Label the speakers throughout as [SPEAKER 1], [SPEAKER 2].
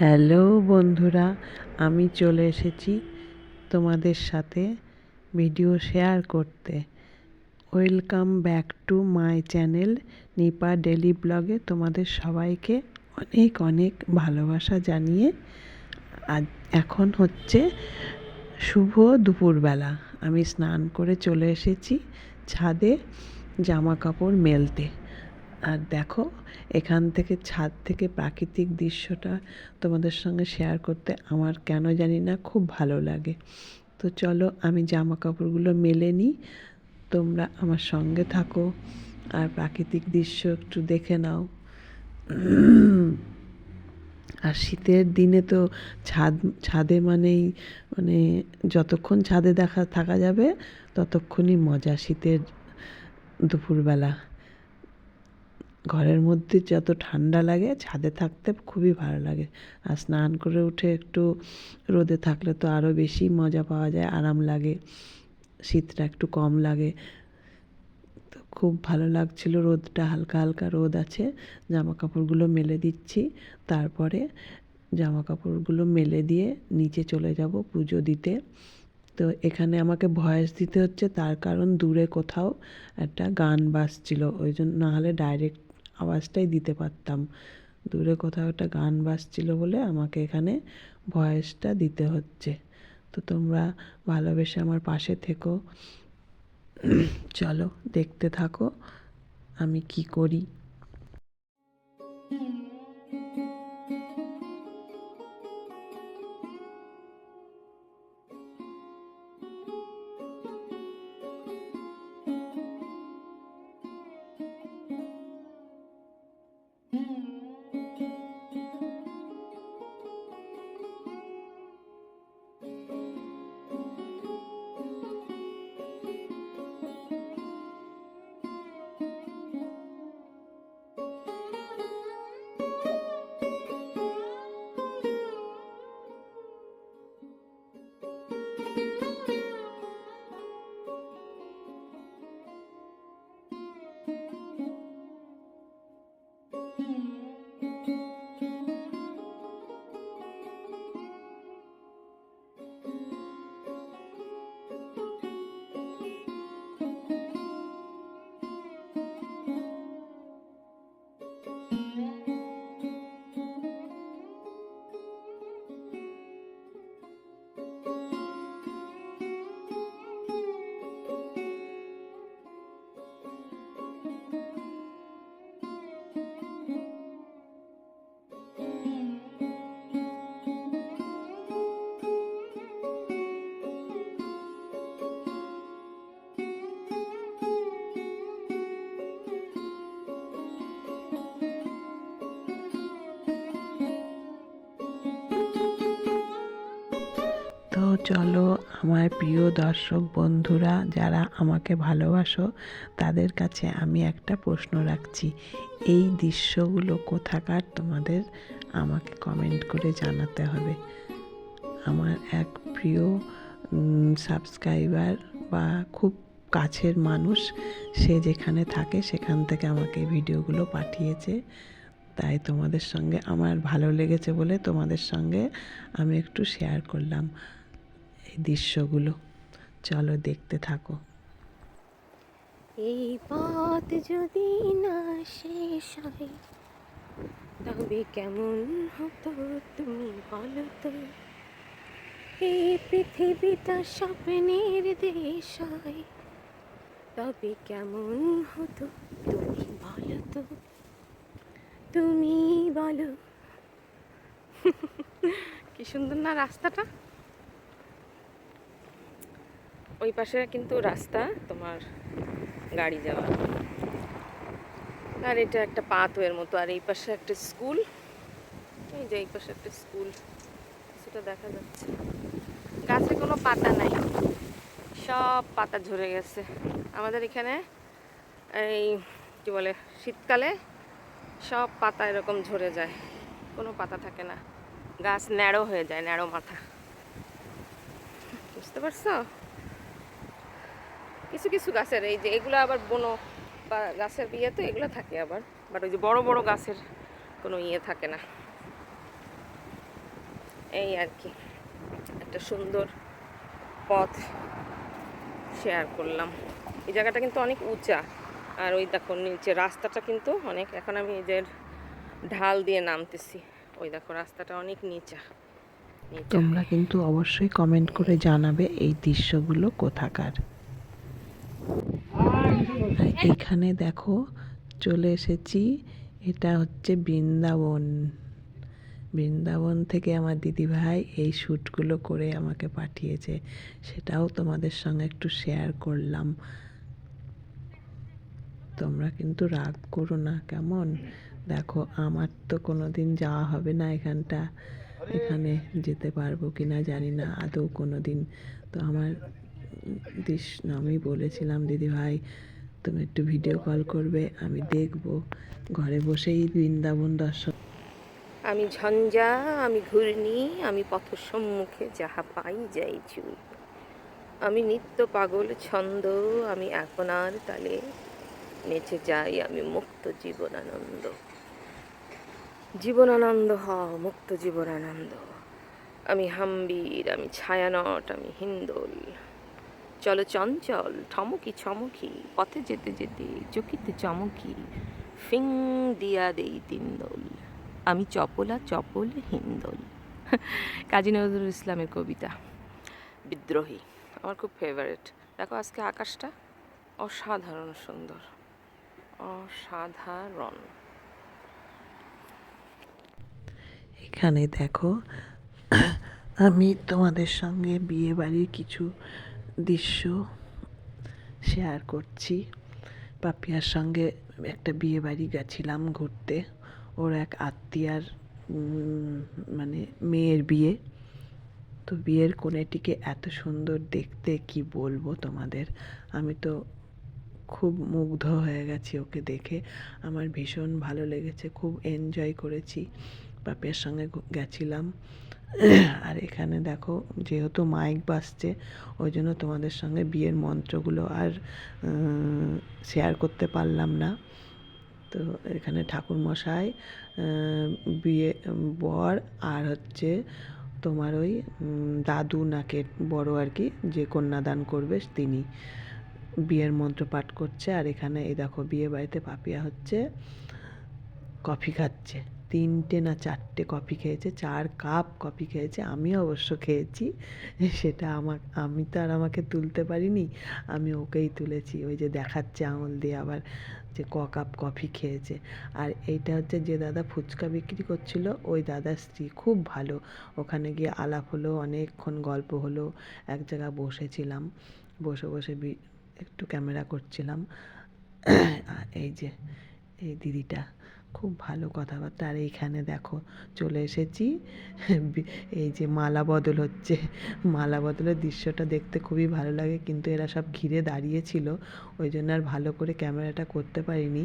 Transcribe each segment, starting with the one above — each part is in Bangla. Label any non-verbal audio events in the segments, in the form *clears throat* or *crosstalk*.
[SPEAKER 1] হ্যালো বন্ধুরা, আমি চলে এসেছি তোমাদের সাথে ভিডিও শেয়ার করতে। Welcome back to my channel Nipa daily ব্লগে তোমাদের সবাইকে অনেক অনেক ভালোবাসা জানিয়ে। আজ এখন হচ্ছে শুভ দুপুরবেলা। আমি স্নান করে চলে এসেছি ছাদে জামা কাপড় মেলতে। আর দেখো, এখান থেকে ছাদ থেকে প্রাকৃতিক দৃশ্যটা তোমাদের সঙ্গে শেয়ার করতে আমার কেন জানি না খুব ভালো লাগে। তো চলো, আমি জামা কাপড়গুলো মেলে নিই। তোমরা আমার সঙ্গে থাকো আর প্রাকৃতিক দৃশ্য একটু দেখে নাও। আর শীতের দিনে তো ছাদ, ছাদে মানেই মানে যতক্ষণ ছাদে দেখা, থাকা যাবে, ততক্ষণই মজা শীতের দুপুরবেলা। ঘরের মধ্যে যত ঠান্ডা লাগে, ছাদে থাকতে খুবই ভালো লাগে। আর স্নান করে উঠে একটু রোদে থাকলে তো আরও বেশি মজা পাওয়া যায়, আরাম লাগে। শীতটা একটু কম লাগে। তো খুব ভালো লাগছিল রোদটা, হালকা হালকা রোদ আছে। জামা কাপড়গুলো মেলে দিচ্ছি। তারপরে জামা কাপড়গুলো মেলে দিয়ে নিচে চলে যাব পুজো দিতে। তো এখানে আমাকে ভয়েস দিতে হচ্ছে, তার কারণ দূরে কোথাও একটা গান বাজছিল, ওই জন্য নাহলে ডাইরেক্ট আওয়াজটাই দিতে পারতাম। দূরে কোথাও একটা গান বাজছিল বলে আমাকে এখানে ভয়েসটা দিতে হচ্ছে। তো তোমরা ভালোবেসে আমার পাশে থেকো। চলো, দেখতে থাকো, আমি কি করি? Mm. চলো, আমার প্রিয় দর্শক বন্ধুরা, যারা আমাকে ভালোবাসো, তাদের কাছে আমি একটা প্রশ্ন রাখছি। এই দৃশ্যগুলো কোথাকার, তোমাদের আমাকে কমেন্ট করে জানাতে হবে। আমার এক প্রিয় সাবস্ক্রাইবার বা খুব কাছের মানুষ, সে যেখানে থাকে, সেখান থেকে আমাকে ভিডিওগুলো পাঠিয়েছে। তাই তোমাদের সঙ্গে আমার ভালো লেগেছে বলে তোমাদের সঙ্গে আমি একটু শেয়ার করলাম। দৃশ্যগুলো। চলো দেখতে থাকো।
[SPEAKER 2] এই পথ যদি না শেষ হয়, তবে কেমন হতো তুমি বলো তো? এই পৃথিবীটা স্বপ্নের দেশ হয়, তবে কেমন হতো তুমি বলো তো? তুমি বলো। *laughs* কি সুন্দর না রাস্তাটা? ওই পাশে কিন্তু রাস্তা, তোমার গাড়ি যাওয়া। আর এটা একটা পাথওয়ের মতো, আর এই পাশে একটা স্কুল। এই যে এই পাশে একটা স্কুল সেটা দেখা যাচ্ছে। গাছে কোনো পাতা নাই, সব পাতা ঝরে গেছে। আমাদের এখানে এই কি বলে, শীতকালে সব পাতা এরকম ঝরে যায়, কোনো পাতা থাকে না। গাছ ন্যাড়ো হয়ে যায়, ন্যাড়ো মাথা। বুঝতে পারছ? কিছু কিছু গাছের, এই যে এগুলো আবার বনো বা গাছের ইয়ে তো এগুলো থাকে আবার বাট ওই যে বড় বড় গাছের কোনো ইয়ে থাকে না। এই আর কি, একটা সুন্দর পথ শেয়ার করলাম। এই জায়গাটা কিন্তু অনেক উঁচা, আর ওই দেখো নিচে রাস্তাটা কিন্তু অনেক, এখন আমি যে ঢাল দিয়ে নামতেছি, ওই দেখো রাস্তাটা অনেক নিচা।
[SPEAKER 1] তোমরা কিন্তু অবশ্যই কমেন্ট করে জানাবে এই দৃশ্যগুলো কোথাকার। এখানে দেখো চলে এসেছি। এটা হচ্ছে বৃন্দাবন। বৃন্দাবন থেকে আমার দিদিভাই এই শ্যুটগুলো করে আমাকে পাঠিয়েছে। সেটাও তোমাদের সঙ্গে একটু শেয়ার করলাম। তোমরা কিন্তু রাগ করো না, কেমন? দেখো, আমার তো কোনো দিন যাওয়া হবে না এখানটা। এখানে যেতে পারব কি না জানি না, আদৌ কোনো দিন তো আমার দিস আমি বলেছিলাম দিদি ভাই তুমি একটু ভিডিও কল করবে, আমি দেখব। ঘরে বসেই বৃন্দাবন দর্শন।
[SPEAKER 2] আমি ঝঞ্ঝা, আমি ঘূর্ণি, আমি পথ সম্মুখে যাহা পাই যাই চুই আমি নিত্য পাগল ছন্দ, আমি আপনার তালে। নেচে যাই আমি মুক্ত জীবনানন্দ। জীবনানন্দ হ মুক্ত জীবনানন্দ। আমি হাম্বির, আমি ছায়ানট, আমি হিন্দোল। চলো চঞ্চল, ঠমকি ছমকি, পথে যেতে যেতে চকিতে চমকি, ফিং দিয়া দেই তিন তিনদোল আমি চপলা চপল হিন্দোল। *laughs* কাজী নজরুল ইসলামের কবিতা। বিদ্রোহী, আমার খুব ফেভারিট দেখো আজকে আকাশটা অসাধারণ সুন্দর। অসাধারণ।
[SPEAKER 1] এখানে দেখো, *clears throat* আমি তোমাদের সঙ্গে বিয়ে বাড়ির কিছু দৃশ্য শেয়ার করছি। পাপিয়ার সঙ্গে একটা বিয়ে বাড়ি গেছিলাম ঘুরতে। ওর এক আত্মীয়ার মানে মেয়ের বিয়ে। তো বিয়ের কোণেটিকে এত সুন্দর দেখতে কি বলব তোমাদের? আমি তো খুব মুগ্ধ হয়ে গেছি ওকে দেখে। আমার ভীষণ ভালো লেগেছে, খুব এনজয় করেছি। পাপিয়ার সঙ্গে গেছিলাম। আর এখানে দেখো যেহেতু মাইক বাজছে, ওই জন্য তোমাদের সঙ্গে বিয়ের মন্ত্রগুলো আর শেয়ার করতে পারলাম না। তো এখানে ঠাকুর মশাই বিয়ে, বর আর হচ্ছে তোমার ওই দাদু নাকে বড় আর কি, যে কন্যাদান করবে তিনি। বিয়ের মন্ত্র পাঠ করছে আর এখানে এই দেখো বিয়ে বাড়িতে পাপিয়া হচ্ছে, কফি খাচ্ছে। তিনটে না চারটে কফি খেয়েছে, চার কাপ কফি খেয়েছে, আমি অবশ্য খেয়েছি। সেটা আমার আমি তো আর আমাকে তুলতে পারিনি, আমি ওকেই তুলেছি। ওই যে দেখাচ্ছে আঙুল দিয়ে আবার যে ক কাপ কফি খেয়েছে। আর এইটা হচ্ছে যে দাদা ফুচকা বিক্রি করছিল, ওই দাদার স্ত্রী খুব ভালো। ওখানে গিয়ে আলাপ হলো, অনেকক্ষণ গল্প হলো, এক জায়গায় বসেছিলাম, বসে বসে একটু ক্যামেরা করছিলাম। এই যে, এই দিদিটা খুব ভালো কথাবার্তা। আর এইখানে দেখো চলে এসেছি। এই যে মালা বদল হচ্ছে। মালা বদলের দৃশ্যটা দেখতে খুবই ভালো লাগে, কিন্তু এরা সব ঘিরে দাঁড়িয়েছিল। ওই জন্য আর ভালো করে ক্যামেরাটা করতে পারিনি।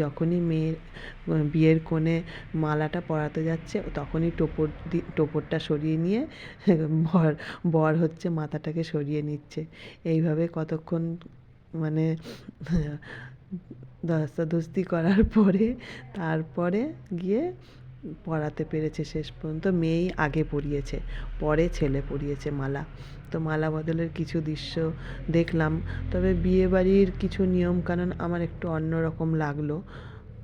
[SPEAKER 1] যখনই মেয়ের, বিয়ের কোণে মালাটা পরাতে যাচ্ছে, তখনই টোপর দি, টোপরটা সরিয়ে নিয়ে বর বর হচ্ছে মাথাটাকে সরিয়ে নিচ্ছে। এইভাবে কতক্ষণ মানে ধস্তাধস্তি করার পরে তারপরে গিয়ে পড়াতে পেরেছে শেষ পর্যন্ত। মেয়েই আগে পড়িয়েছে, পরে ছেলে পড়িয়েছে মালা। তো মালা বদলের কিছু দৃশ্য দেখলাম। তবে বিয়েবাড়ির কিছু নিয়মকানুন আমার একটু অন্যরকম লাগল।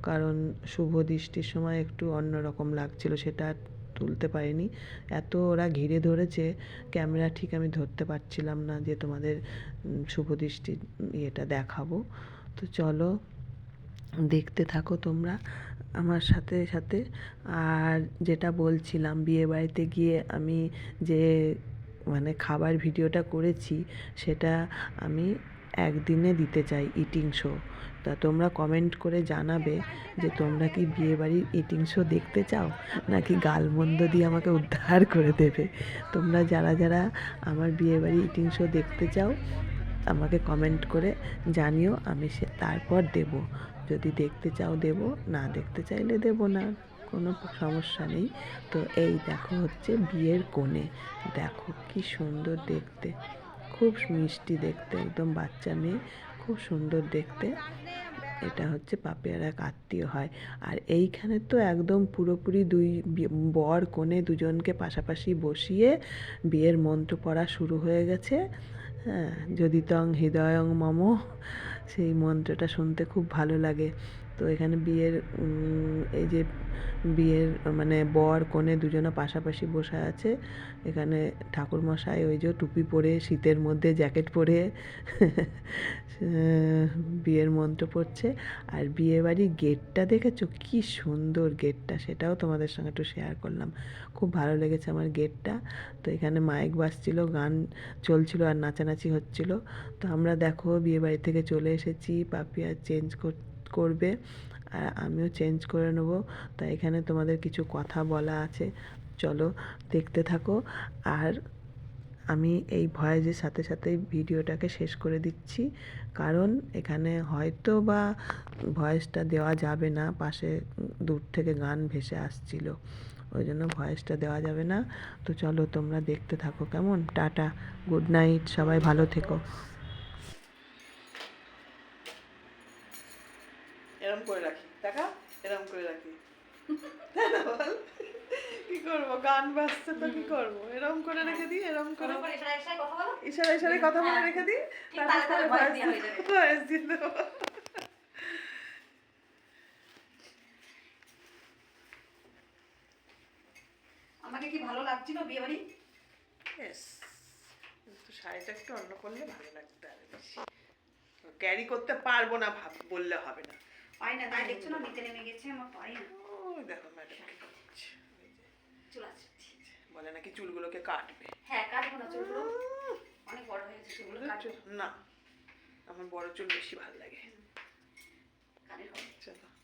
[SPEAKER 1] কারণ শুভ দৃষ্টির সময় একটু অন্যরকম লাগছিল, সেটা তুলতে পারিনি। এত ওরা ঘিরে ধরেছে, ক্যামেরা ঠিক আমি ধরতে পারছিলাম না যে তোমাদের শুভ দৃষ্টির ইয়েটা দেখাবো। তো চলো, দেখতে থাকো তোমরা আমার সাথে সাথে। আর যেটা বলছিলাম, বিয়ে বাড়িতে গিয়ে আমি যে মানে খাবার ভিডিওটা করেছি, সেটা আমি একদিনে দিতে চাই ইটিং শো তা তোমরা কমেন্ট করে জানাবে যে তোমরা কি বিয়ে বাড়ির ইটিং শো দেখতে চাও, নাকি গালমন্দ দিয়ে আমাকে উদ্ধার করে দেবে। তোমরা যারা যারা আমার বিয়ে বাড়ি ইটিং শো দেখতে চাও আমাকে কমেন্ট করে জানিও আমি সে তারপর দেব। যদি দেখতে চাও দেব, না দেখতে চাইলে দেব না, কোনো সমস্যা নেই। তো এই দেখো হচ্ছে বিয়ের কোণে। দেখো কি সুন্দর দেখতে। খুব মিষ্টি দেখতে, একদম বাচ্চা মেয়ে, খুব সুন্দর দেখতে। এটা হচ্ছে পাপিয়ার এক আত্মীয় হয়। আর এইখানে তো একদম পুরোপুরি দুই বর কনে দুজনকে পাশাপাশি বসিয়ে বিয়ের মন্ত্র পড়া শুরু হয়ে গেছে। হ্যাঁ যদি তং হৃদয়ং মম সেই মন্ত্রটা শুনতে খুব ভালো লাগে। তো এখানে বিয়ের এই যে বিয়ের মানে বর কনে দুজনে পাশাপাশি বসে আছে। এখানে ঠাকুরমশাই ওই যে টুপি পরে শীতের মধ্যে জ্যাকেট পরে বিয়ের মন্ত্র পড়ছে। আর বিয়ে বাড়ির গেটটা দেখেছ? কি সুন্দর গেটটা, সেটাও তোমাদের সঙ্গে একটু শেয়ার করলাম। খুব ভালো লেগেছে আমার গেটটা। তো এখানে মাইক বাজছিল, গান চলছিল আর নাচানাচি হচ্ছিল। তো আমরা দেখো বিয়ে বাড়ি থেকে চলে এসেছি, পাপিয়া চেঞ্জ করবে, আর আমিও চেঞ্জ করে নেব। তাই এখানে তোমাদের কিছু কথা বলা আছে। চলো দেখতে থাকো। আর আমি এই ভয়েসের সাথে সাথে ভিডিওটাকে শেষ করে দিচ্ছি। কারণ এখানে হয়তো বা ভয়েসটা দেওয়া যাবে না, পাশে দূর থেকে গান ভেসে আসছিল। ওই জন্য ভয়েসটা দেওয়া যাবে না। তো চলো তোমরা দেখতে থাকো কেমন। টাটা, গুড নাইট, সবাই ভালো থেকো এরম করে রাখি দেখা এরম করে রাখি বল কি করব গান বাজছে তো কি করব? এরম করে রেখে দিই এরম করে। ইশারা ইশারায় কথা বলে। রেখে দিই তারপর
[SPEAKER 3] voice
[SPEAKER 1] দিয়ে দেবো।
[SPEAKER 3] আমাকে কি ভালো লাগছিল বিয়ে বাড়ি.
[SPEAKER 1] কিন্তু শাড়িটা একটু অন্য করলে ভালো লাগতো আরও বেশি। ক্যারি করতে পারব না ভাব বললে হবে না।
[SPEAKER 3] পাই না তাই দেখছ না নিতে নেমে গেছে আমার পাই না।
[SPEAKER 1] দেখো ম্যাডাম কি করছে।
[SPEAKER 3] চুল আছে
[SPEAKER 1] বলে নাকি চুলগুলোকে কাটবে।
[SPEAKER 3] হ্যাঁ কাটবো না চুলগুলো। অনেক বড় হয়েছে চুলগুলো কাটবে।
[SPEAKER 1] না আমার বড় চুল বেশি ভালো লাগে। চলো।